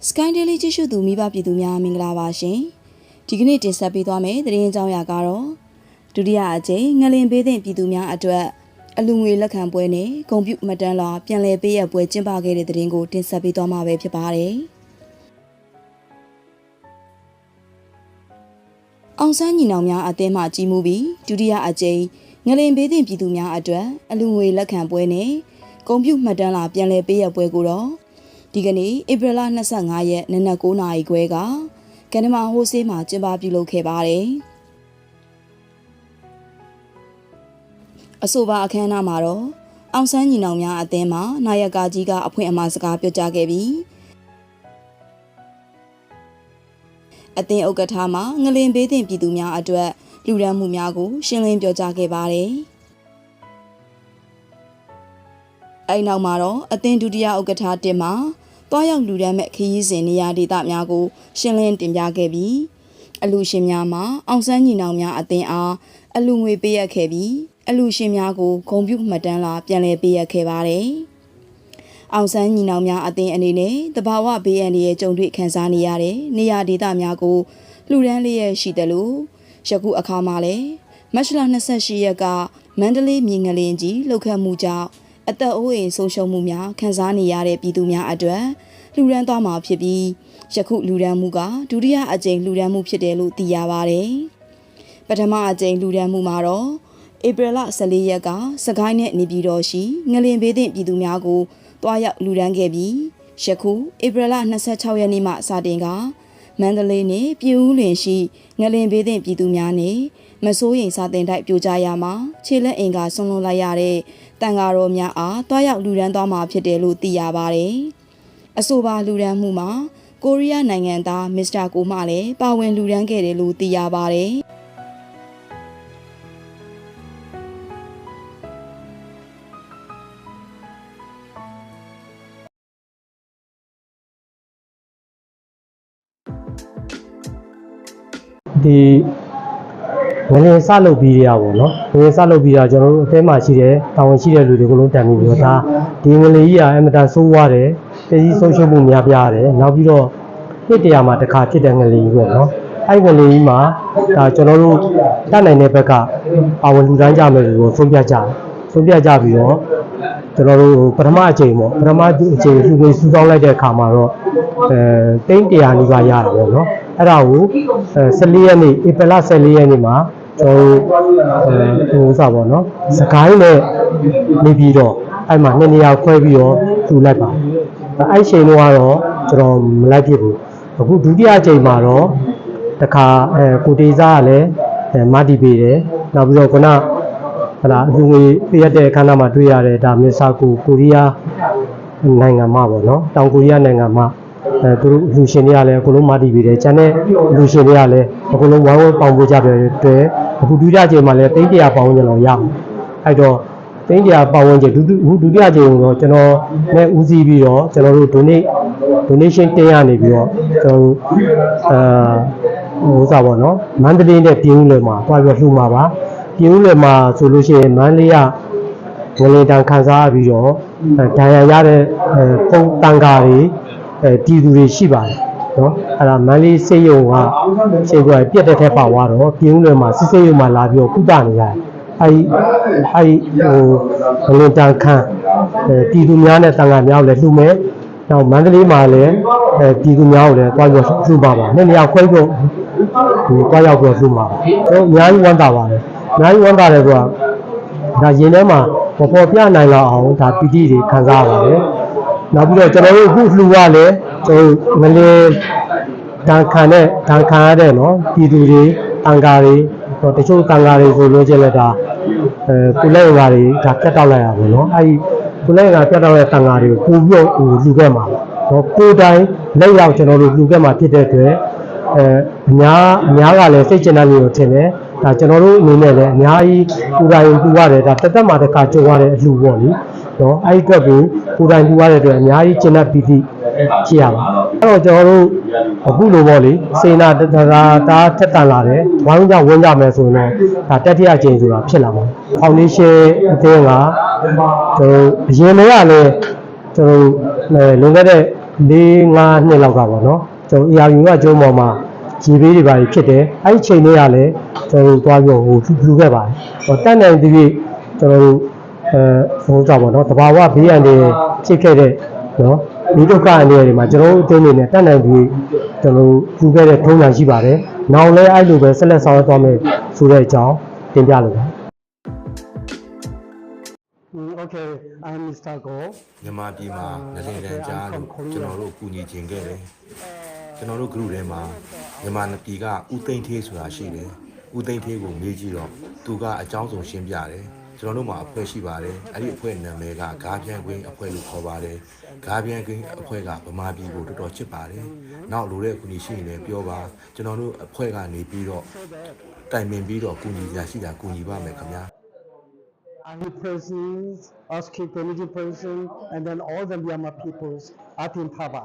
Sky Daily ကြည့်ရှုသူမိဘပြည်သူများမင်္ဂလာပါရှင်ဒီကနေ့တင်ဆက်ပေးသွားမယ့်သတင်းကြောင်းရာကတော့ဒုတိယအကြိမ်ငလင်ပေးတဲ့ပြည်သူများအတွက်အလူငွေလက်ခံပွဲနဲ့ဂုံပြုမတန်းလာပြန်လည်ပေးရပွဲကျင်းပခဲ့တဲ့သတင်းကိုတင်ဆက်ပေးသွားမှာပဲဖြစ်ပါတယ်အောင်ဆန်းညီနောင်များအသင်းမှကြီးမှုပြီးဒုတိယအကြိမ်ငလင်ပေးတဲ့ပြည်သူများအတွက်အလူငွေလက်ခံပွဲနဲ့ဂုံပြုမှတ်တမ်းလာပြန်လည်ပေးရပွဲကိုတော့ ဒီကနေ့ဧပြီလ25ရက်နနက်9:00နာရီခွဲကကန်နမာဟိုးဆေးမှာကျင်းပပြုလုပ်ခဲ့ပါတယ်။အဆိုပါအခမ်းအနားမှာတော့အောင်ဆန်းညီနောင်များအသင်းမှနာယကကြီးကအဖွင့်အမှာစကားပြောကြားခဲ့ပြီးအသင်းဥက္ကဋ္ဌမှငလင်ဘေးသင့်ပြည်သူများအတွက်လူရန်မှုများကိုရှင်းလင်းပြောကြားခဲ့ပါတယ်။ အဲ့နောက်မှာတော့အသင်းဒုတိယဥက္ကဋ္ဌတင်မှာတွားရောက်လူဒန်းမဲ့ခရီးစဉ်နေရာဒေသများကို ရှင်းလင်းတင်ပြခဲ့ပြီးအလူရှင်များမှာအောင်ဆန်းညီနောင်များအသင်းအားအလူငွေပေးရခဲ့ပြီးအလူရှင်များကိုဂုံပြုမှတ်တမ်းလာပြန်လည်ပေးရခဲ့ပါတယ်။အောင်ဆန်းညီနောင်များအသင်းအနေနဲ့တဘာဝဘေးအန္တရာယ်ကြုံတွေ့ခံစားနေရတဲ့နေရာဒေသများကိုလှူဒန်းလျက်ရှိတယ်လို့ယခုအခါမှာလည်းမတ်လ28ရက်ကမန္တလေးမြေငလင်ကြီးလှုပ်ခတ်မှုကြောင့် အသက်အိုးအိမ်ဆုံးရှုံးမှုများခံစားနေရတဲ့ပြည်သူများအတွက်လှူဒန်းသွားမှာဖြစ်ပြီးယခုလှူဒန်းမှုကဒုတိယအကြိမ်လှူဒန်းမှုဖြစ်တယ်လို့သိရပါတယ်။ပထမအကြိမ်လှူဒန်းမှုမှာတော့ဧပြီလ14ရက်ကစကိုင်းနဲ့နေပြည်တော်ရှိငလင်ဘေးသင့်ပြည်သူများကိုတွားရောက်လှူဒန်းခဲ့ပြီးယခုဧပြီလ26ရက်နေ့မှစတင်ကမန္တလေးနဲ့ပြည်ဦးလင်ရှိငလင်ဘေးသင့်ပြည်သူများနဲ့မစိုးရိမ်စာတင်တိုက်ပြိုကျရမှာခြေလက်အင်ကဆွန့်လွတ်လိုက်ရတဲ့ တန်ဃာတော်များအားတွားရောက်လူဒန်းသွားမှာဖြစ်တယ်လို့သိရပါတယ်။အဆိုပါလူဒန်းမှုမှာကိုရီးယားနိုင်ငံသားမစ္စတာကိုမှလည်းပါဝင်လူဒန်းခဲ့တယ်လို့သိရပါတယ်။ဒီ ငလင်စလုပ်ပြီးရပါတော့ငလင်စလုပ်ပြီးတာကျွန်တော်တို့အထဲမှာရှိတဲ့တာဝန်ရှိတဲ့လူတွေကိုလုံးတန်ပြီးတော့ဒါဒီငလင်ကြီးကအမတန်ဆိုးွားတယ်ပြည်စည်းဆုံးရှုံးမှုများပြားတယ်နောက်ပြီးတော့နှစ်တရာမှာတစ်ခါဖြစ်တဲ့ငလင်ကြီးပေါ့နော်အဲ့ငလင်ကြီးမှာဒါကျွန်တော်တို့တတ်နိုင်တဲ့ဘက်ကပါဝင်လူတန်းကြမယ်လို့ဆုံးဖြတ်ကြတယ်ဆုံးဖြတ်ကြပြီးတော့ကျွန်တော်တို့ပထမအချိန်ပေါ့ပထမအချိန်သူတွေစူးစောင်းလိုက်တဲ့အခါမှာတော့အဲတိန်း100နီးပါးရတာပေါ့နော်အဲ့ဒါကို14ရက်နေ့ဧပြီလ14ရက်နေ့မှာ ကျွန်တော်တို့အဲဟိုဥစားပေါ့နော်စကိုင်းနဲ့နေပြီးတော့အဲ့မှာနှစ်နေရာခွဲပြီးတော့ထူလိုက်ပါအဲ့ချိန်တော့ကတော့ကျွန်တော်မလိုက်ဖြစ်ဘူးအခုဒုတိယအချိန်မှာတော့တခါအဲကိုတေစာကလည်းအဲမာတီပေးတယ်နောက်ပြီးတော့ခုနဟလာအလူငွေပြရတဲ့အခမ်းအနားမှာတွေ့ရတဲ့ဒါမစ္စတာကိုကိုရီးယားနိုင်ငံမှာပေါ့နော်တောင်ကိုရီးယားနိုင်ငံမှာအဲသူတို့လူရှင်တွေကလည်းအကုန်လုံးမာတီပေးတယ်။ကျန်တဲ့လူရှင်တွေကလည်းအကုန်လုံးဝိုင်းဝန်းပေါင်ပို့ကြတဲ့အတွက် အခုဒုတိယချိန်မှာလည်းတိတ်တရာပေါင်ဝင်လောက်ရအောင်။အဲ့တော့တိတ်တရာပေါင်ဝင်ကျဒုအခုဒုတိယချိန်ကိုတော့ကျွန်တော်နဲ့ဦးစီးပြီးတော့ကျွန်တော်တို့ donate donation တင်ရနေပြီးတော့ကျွန်တော်တို့အာဟိုစားပေါ့နော်မန္တလေးနဲ့ပြည်ဦးလွယ်မှာတွားပြီးလှူမှာပါ။ပြည်ဦးလွယ်မှာဆိုလို့ရှိရင်မန္တလေးကငလင်တန်ခန်းစားပြီးတော့ဒဏ်ရာရတဲ့ပုံတန်ကားတွေအဲပြည်သူတွေရှိပါတယ် နော်အဲ့ဒါမန္တလေးစေယုံကစေကွာပြက်တဲ့ထက်ပါသွားတော့ပြည်ဦးလွယ်မှာစစ်စေယုံမှာလာပြီးတော့ကုသနေရတယ်အဲ့အဲ့ဟိုဘလင်တန်ခန်းအဲပြည်သူများနဲ့တန်ခါများကိုလည်းလှူမယ်နောက်မန္တလေးမှာလည်းအဲပြည်သူများကိုလည်းတွားပြီးလှူပါပါနှစ်နေရာခွဲပြီးဟိုတွားရောက်ပြီးလှူပါတော့အများကြီးဝမ်းသာပါတယ်အများကြီးဝမ်းသာတယ်ဆိုတာဒါရင်ထဲမှာမပေါ်ပြနိုင်လောက်အောင်ဒါပီတိတွေခံစားရပါတယ်နောက်ပြီးတော့ကျွန်တော်တို့အခုလှူရလဲ ကျွန်တော်ငလေတန်ခံတဲ့တန်ခံရတဲ့နော်ပြည်သူတွေတန်ကာတွေဟိုတချို့တန်ကာတွေဆိုလို့ချင်းလည်းဒါအဲကုလဲငါတွေဒါပြတ်တောက်လိုက်ရပါတော့အဲဒီကုလဲငါပြတ်တောက်တဲ့တန်ကာတွေကိုပို့ပြီးဟိုလှူခဲ့မှာတော့ကိုယ်တိုင်လက်ရောက်ကျွန်တော်တို့လှူခဲ့မှာဖြစ်တဲ့အတွက်အဲအများအများကလည်းစိတ်ကျဉ်းတဲ့မျိုးကိုထင်တယ်ဒါကျွန်တော်တို့အနေနဲ့လည်းအများကြီးပူတိုင်းပူရတယ်ဒါတက်တက်မှာတစ်ခါကြုံရတဲ့အလှူပေါ့လေနော်အဲ့ဒီအတွက်ကိုပူတိုင်းပူရတဲ့အတွက်အများကြီးကျဉ်းတဲ့ပီတိ ဖြစ်ရပါအဲ့တော့ကျွန်တော်တို့အခုလိုပေါ့လေစေနာတရာတာထက်တန်လာတယ်ဝိုင်းကြဝန်းကြမယ်ဆိုရင်တော့ဒါတတိယကျင်းဆိုတာဖြစ်လာပါဖောင်ဒေးရှင်းအသင်းကကျွန်တော်အရင်တည်းကလည်းကျွန်တော်လွန်ခဲ့တဲ့၄၅နှစ်လောက်ကပေါ့နော်ကျွန်တော် ARU ကကျုံးပေါ်မှာဂျီဘေးတွေပါဖြစ်တယ်အဲ့ဒီချိန်တွေကလည်းကျွန်တော်တို့သွားပြီးတော့ဟိုလူခဲ့ပါတယ်ဟောတတ်နိုင်သဖြင့်ကျွန်တော်တို့အဲဟိုကြောက်ပေါ့နော်တဘာဝဘေးရန်တွေဖြစ်ခဲ့တဲ့နော် ဒီဒုက္ခအနေတွေမှာကျွန်တော်တို့အတင်းနေနဲ့တတ်နိုင်သဖြင့်ကျွန်တော်တို့လူခဲ့တဲ့ထုံးစံရှိပါတယ်နောက်လည်းအဲ့လိုပဲဆက်လက်ဆောင်ရွက်သွားမယ်ဆိုတဲ့အကြောင်းတင်ပြလိုပါတယ် Okay I'm Mr. Go မြန်မာပြည်မှာငလင်တန်းကြားလို့ကျွန်တော်တို့ကူညီခြင်းခဲ့တယ်ကျွန်တော်တို့ group ထဲမှာမြန်မာပြည်ကဦးသိန်းထေးဆိုတာရှိတယ်ဦးသိန်းထေးကိုမေးကြည့်တော့သူကအကြောင်းစုံရှင်းပြတယ် ကျွန်တော်တို့မှာအဖွဲ့ရှိပါတယ်အဲ့ဒီအဖွဲ့နာမည်ကဂါပြန်ကွင်းအဖွဲ့လို့ခေါ်ပါတယ်ဂါပြန်ကွင်းအဖွဲ့ကဗမာပြည်ကိုတော်တော်ချစ်ပါတယ်နောက်လိုတဲ့ကူညီရှိရင်လည်းပြောပါကျွန်တော်တို့အဖွဲ့ကနေပြီးတော့တိုင်ပင်ပြီးတော့ကူညီရရှိတာကူညီပါမယ်ခင်ဗျာ Army persons, Oski community person, and then all the Myanmar peoples are in Paba.